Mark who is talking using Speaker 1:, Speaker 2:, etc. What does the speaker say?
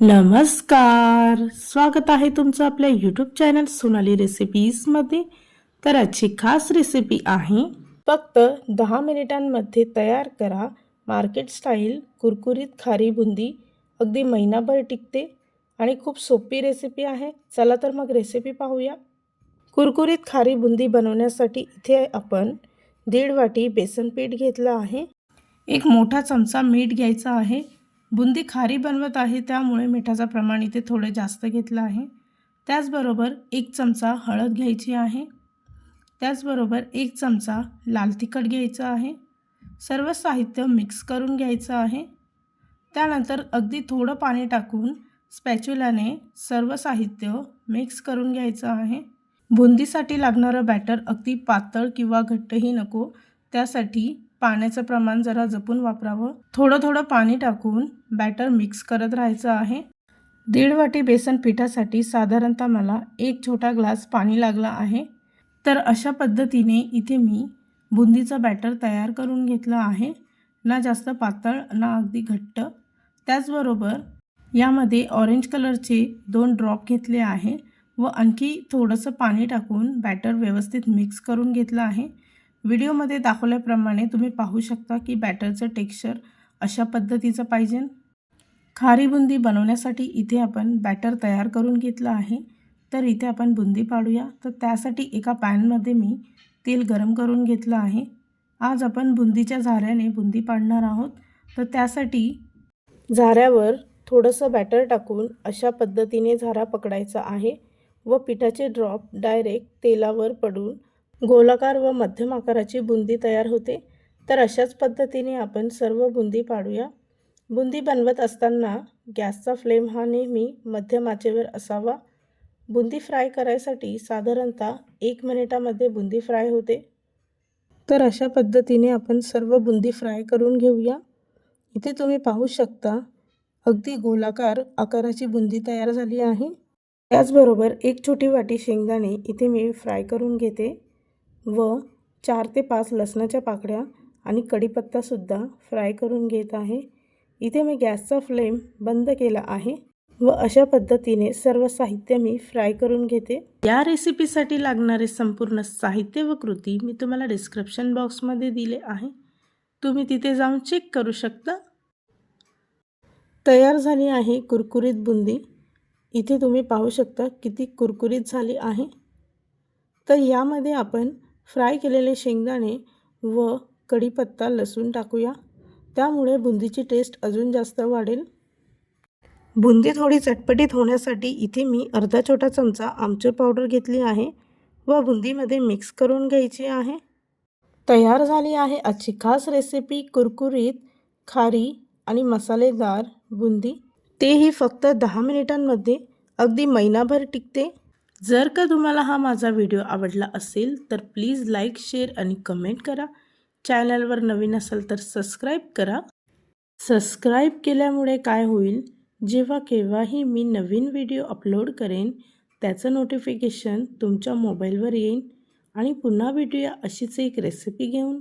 Speaker 1: नमस्कार. स्वागत आहे तुमचं आपल्या यूट्यूब चॅनल सोनाली रेसिपीजमध्ये तर आजची खास रेसिपी आहे फक्त दहा मिनिटांमध्ये तयार करा. मार्केट स्टाईल कुरकुरीत खारी बुंदी. अगदी महिनाभर टिकते आणि खूप सोपी रेसिपी आहे. चला तर मग रेसिपी पाहूया. कुरकुरीत खारी बुंदी बनवण्यासाठी इथे आपण दीड वाटी बेसन पीठ घेतलं आहे. एक मोठा चमचा मीठ घ्यायचा आहे. बुंदी खारी बनवत आहे त्यामुळे मिठाचं प्रमाण इथे थोडं जास्त घेतलं आहे. त्याचबरोबर एक चमचा हळद घ्यायची आहे. त्याचबरोबर एक चमचा लाल तिखट घ्यायचं आहे. सर्व साहित्य मिक्स करून घ्यायचं आहे. त्यानंतर अगदी थोडं पाणी टाकून स्पॅच्युलाने सर्व साहित्य मिक्स करून घ्यायचं आहे. बुंदीसाठी लागणारं बॅटर अगदी पातळ किंवा घट्टही नको त्यासाठी पाण्याचं प्रमाण जरा जपून वापरावं. थोडं थोडं पाणी टाकून बॅटर मिक्स करत राहायचं आहे. दीड वाटी बेसन पिठासाठी साधारणतः मला एक छोटा ग्लास पाणी लागला आहे. तर अशा पद्धतीने इथे मी बुंदीचं बॅटर तयार करून घेतलं आहे. ना जास्त पातळ ना अगदी घट्ट. त्याचबरोबर यामध्ये ऑरेंज कलरचे दोन ड्रॉप घेतले आहे व आणखी थोडंसं पाणी टाकून बॅटर व्यवस्थित मिक्स करून घेतलं आहे. व्हिडिओमध्ये दाखवल्याप्रमाणे तुम्ही पाहू शकता की बॅटरचं टेक्स्चर अशा पद्धतीचं पाहिजे. खारी बुंदी बनवण्यासाठी इथे आपण बॅटर तयार करून घेतलं आहे. तर इथे आपण बुंदी पाडूया. तर त्यासाठी एका पॅनमध्ये मी तेल गरम करून घेतलं आहे. आज आपण बुंदीच्या झाऱ्याने बुंदी पाडणार आहोत. तर त्यासाठी झाऱ्यावर थोडंसं बॅटर टाकून अशा पद्धतीने झारा पकडायचा आहे व पिठाचे ड्रॉप डायरेक्ट तेलावर पडून गोलाकार व मध्यम आकाराची बुंदी तयार होते. तर अशाच पद्धतीने आपण सर्व बुंदी पाडूया. बुंदी बनवत असताना गॅसचा फ्लेम हा नेहमी मध्यम आचेवर असावा. बुंदी फ्राय करायसाठी साधारणतः एक मिनिटामध्ये बुंदी फ्राय होते. तर अशा पद्धतीने आपण सर्व बुंदी फ्राय करून घेऊया. इथे तुम्ही पाहू शकता अगदी गोलाकार आकाराची बुंदी तयार झाली आहे. त्याचबरोबर एक छोटी वाटी शेंगदाणे इथे मी फ्राय करून घेते. व चार ते पाच लसणाच्या पाकळ्या आणि कढीपत्तासुद्धा फ्राय करून घेत आहे. इथे मी गॅसचा फ्लेम बंद केला आहे व अशा पद्धतीने सर्व साहित्य मी फ्राय करून घेते. या रेसिपीसाठी लागणारे संपूर्ण साहित्य व कृती मी तुम्हाला डिस्क्रिप्शन बॉक्समध्ये दिले आहे. तुम्ही तिथे जाऊन चेक करू शकता. तयार झाली आहे कुरकुरीत बुंदी. इथे तुम्ही पाहू शकता किती कुरकुरीत झाली आहे. तर यामध्ये आपण फ्राय केलेले शेंगदाणे व कढीपत्ता लसूण टाकूया. त्यामुळे बुंदीची टेस्ट अजून जास्त वाढेल. बुंदी थोडी चटपटीत होण्यासाठी इथे मी अर्धा छोटा चमचा आमचूर पावडर घेतली आहे व बुंदीमध्ये मिक्स करून घ्यायची आहे. तयार झाली आहे आजची खास रेसिपी कुरकुरीत खारी आणि मसालेदार बुंदी. तेही फक्त दहा मिनिटांमध्ये अगदी महिनाभर टिकते. जर का तुम्हाला हा माझा व्हिडिओ आवडला असेल तर प्लीज लाईक शेअर आणि कमेंट करा. चॅनलवर नवीन असाल तर सबस्क्राईब करा. सबस्क्राईब केल्यामुळे काय होईल? जेव्हा केव्हाही मी नवीन व्हिडिओ अपलोड करेन त्याचं नोटिफिकेशन तुमच्या मोबाईलवर येईन आणि पुन्हा भेटूया अशीच एक रेसिपी घेऊन.